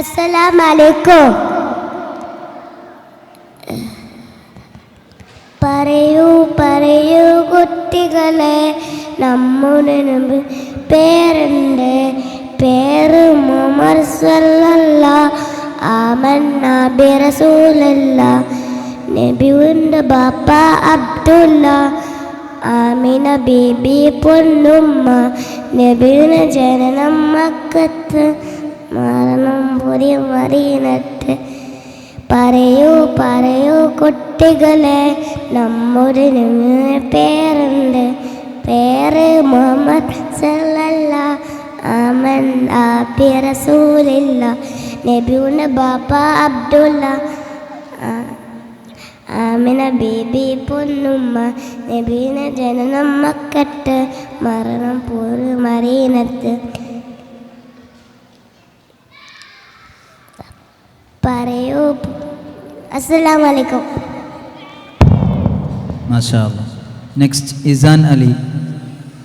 അസ്സലാമലൈക്കും. പറയൂ പറയൂ കുട്ടികളെ നമ്മുടെ പേരുണ്ട്. പേര് മുമർ സല്ലല്ല ആമന്ന ബിറസൂലല്ല നബിയുടെ ബാപ്പ അബ്ദുല്ല ആമിന ബീബി പൊന്നുമ്മ. നബിയുടെ ജനനം മക്കത്ത്. മരണം പുതിയ മറിയനത്ത് പറയൂ പറയൂ കുട്ടികളെ നമ്മുടെ പേരുണ്ട്. പേര് മുഹമ്മദ് സല്ലല്ല ആമൻ ആബി റസൂലില്ല നബിയുടെ ബാപ്പ അബ്ദുല്ല. ആമിന ബീബി പൊന്നുമ്മ നബീന ജനനം മക്കട്ട് മരണം പോര് മറീനത്ത് പറയൂ അസ്സലാമലൈക്കും മാഷാ നെക്സ്റ്റ് ഇസാൻ അലി